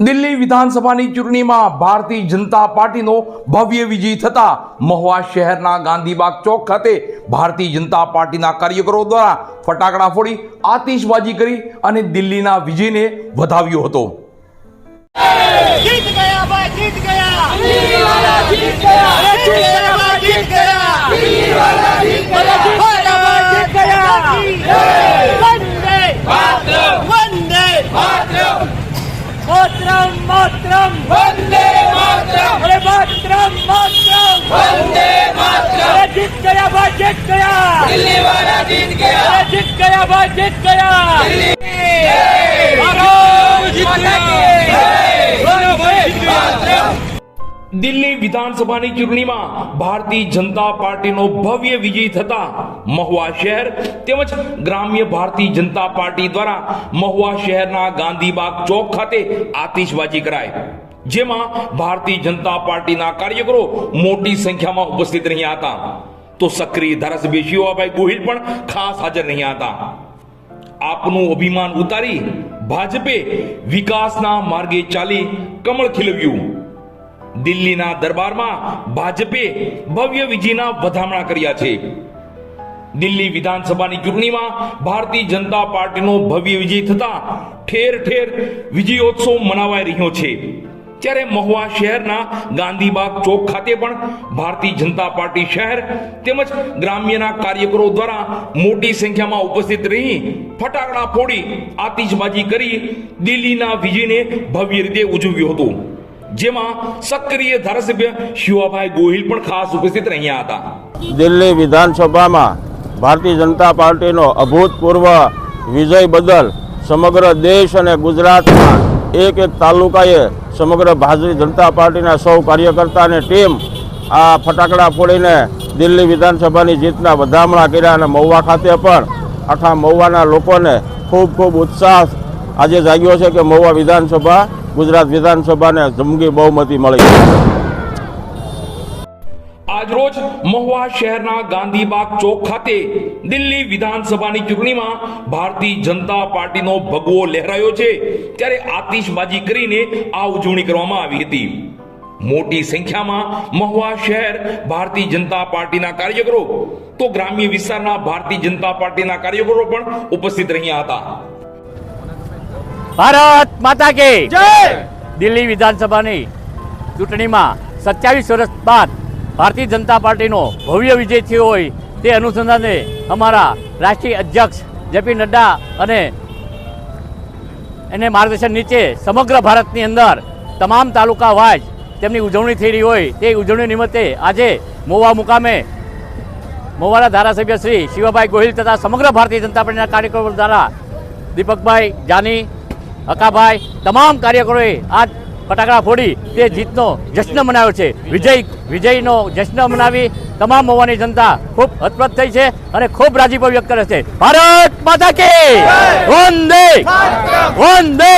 દિલ્હી વિધાનસભાની ચૂંટણીમાં ભારતીય જનતા પાર્ટીનો ભવ્ય વિજય થતા મહુવા શહેરના ગાંધીબાગ ચોક ખાતે ભારતીય જનતા પાર્ટીના કાર્યકરો દ્વારા ફટાકડા ફોડી આતિશબાજી કરી અને દિલ્હીના વિજયને વધાવ્યો હતો. જીત ગયા જીત ગયા. मातरम मातरम वंदे मातरम. अरे मातरम मातरम. वंदे मातरम. अरे जीत गया भाई जीत गया. दिल्ली वाला जीत गया. अरे जीत गया भाई जीत गया. दिल्ली. भारत माता की દિલ્હી વિધાનસભાની ચૂંટણીમાં ભારતીય જનતા પાર્ટીનો ભવ્ય વિજય થતા મહુવા શહેર તેમજ ગ્રામ્ય ભારતીય જનતા પાર્ટી દ્વારા મહુવા શહેરના ગાંધીબાગ ચોક ખાતે આતિશબાજી કરાઈ. જેમાં ભારતીય જનતા પાર્ટીના કાર્યકરો મોટી સંખ્યામાં ઉપસ્થિત રહ્યા હતા. તો સક્રિય ધારાસભ્ય શિવાભાઈ ગોહિલ પણ ખાસ હાજર રહ્યા હતા. આપનું અભિમાન ઉતારી ભાજપે વિકાસના માર્ગે ચાલી કમળ ખીલવ્યું. દિલ્હીના દરબારમાં ભાજપે ભવ્ય વિજયના વધામણા કર્યા છે. દિલ્હી વિધાનસભાની ચૂંટણીમાં ભારતીય જનતા પાર્ટીનો ભવ્ય વિજય થતા ઠેર ઠેર વિજયોત્સવ મનાવાઈ રહ્યો છે. ત્યારે મહુવા શહેરના ગાંધીબાગ ચોક ખાતે પણ ભારતીય જનતા પાર્ટી શહેર તેમજ ગ્રામ્યના કાર્યકરો દ્વારા મોટી સંખ્યામાં ઉપસ્થિત રહી ફટાકડા ફોડી આતિશબાજી કરી દિલ્હીના વિજયને ભવ્ય રીતે ઉજવ્યું હતું. જેમાં સક્રિય ધારાસભ્ય શિવાભાઈ ગોહિલ પણ ખાસ ઉપસ્થિત રહ્યા હતા. દિલ્હી વિધાનસભામાં ભારતીય જનતા પાર્ટીનો અભૂતપૂર્વ વિજય બદલ સમગ્ર દેશ અને ગુજરાતમાં એક એક તાલુકાએ સમગ્ર ભારતીય જનતા પાર્ટીના સૌ કાર્યકર્તા ટીમ આ ફટાકડા ફોડીને દિલ્હી વિધાનસભાની જીતના વધામણા કર્યા અને મહુવા ખાતે પણ આખા મહુવાના લોકોને ખૂબ ખૂબ ઉત્સાહ આજે જાગ્યો છે કે મહુવા વિધાનસભા ગુજરાત વિધાનસભાને જંગી બહુમતી મળી આજરોજ મહુવા શહેરના ગાંધીબાગ ચોક ખાતે દિલ્હી વિધાનસભાની ચૂંટણીમાં ભારતીય જનતા પાર્ટીનો ભગવો લહેરાયો છે, ત્યારે આતિશબાજી કરીને આ ઉજવણી કરવામાં આવી હતી. મોટી સંખ્યામાં મહુવા શહેર ભારતીય જનતા પાર્ટીના કાર્યકરો, તો ગ્રામ્ય વિસ્તારના ભારતીય જનતા પાર્ટીના કાર્યકરો પણ ઉપસ્થિત રહ્યા હતા. ભારત માતા કે જય! દિલ્હી વિધાનસભાની ચૂંટણીમાં સત્યાવીસ વર્ષ બાદ ભારતીય જનતા પાર્ટીનો ભવ્ય વિજય થયો હોય તે અનુસંધાને અમારા રાષ્ટ્રીય અધ્યક્ષ જેપી નડ્ડા અને એને માર્ગદર્શન નીચે સમગ્ર ભારતની અંદર તમામ તાલુકા વાઇઝ તેમની ઉજવણી થઈ રહી હોય તે ઉજવણી નિમિત્તે આજે મોવા મુકામે મોવાના ધારાસભ્ય શ્રી શિવાભાઈ ગોહિલ તથા સમગ્ર ભારતીય જનતા પાર્ટીના કાર્યકરો દ્વારા દીપકભાઈ જાની હકાભાઈ તમામ કાર્યકરોએ આ ફટાકડા ફોડી તે જીતનો જશ્ન મનાવ્યો છે. વિજય વિજયનો જશ્ન મનાવી તમામ મોવાની જનતા ખૂબ હતપ્રત થઈ છે અને ખૂબ રાજીપો વ્યક્ત કરે છે. ભારત માતા કે! વંદે! વંદે!